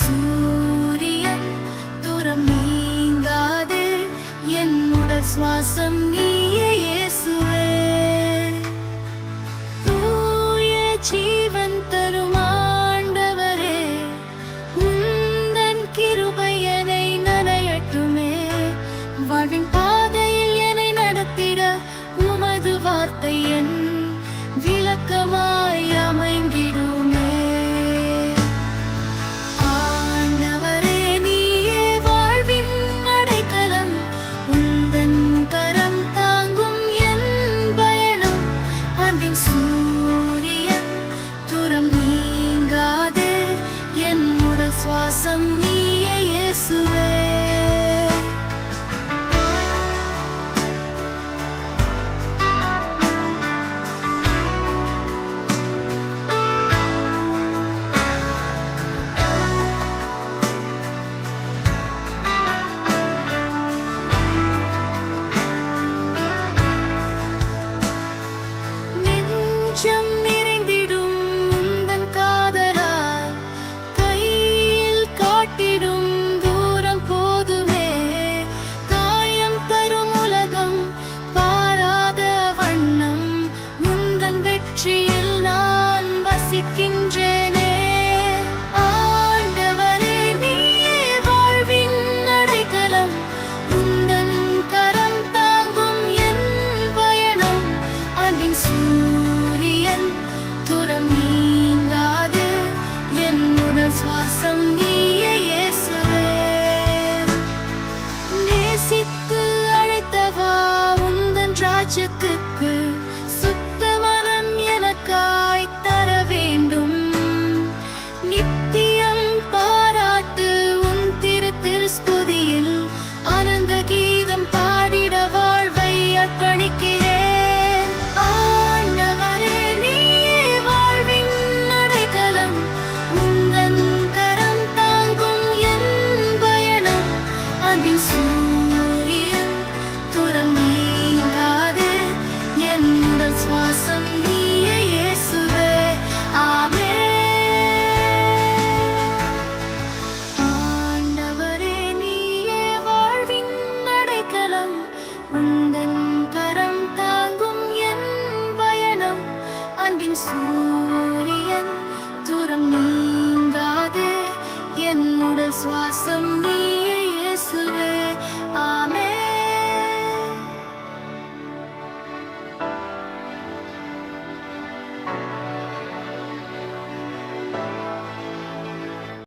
சூரியன் தூரம் நீங்காது. என் உடல் சுவாசம் நீயே. 아직은 உதிக்கும் சூரியன் தூரம் நீங்காது. என்னுடல் சுவாசம் நீ இயேசுவே. ஆமே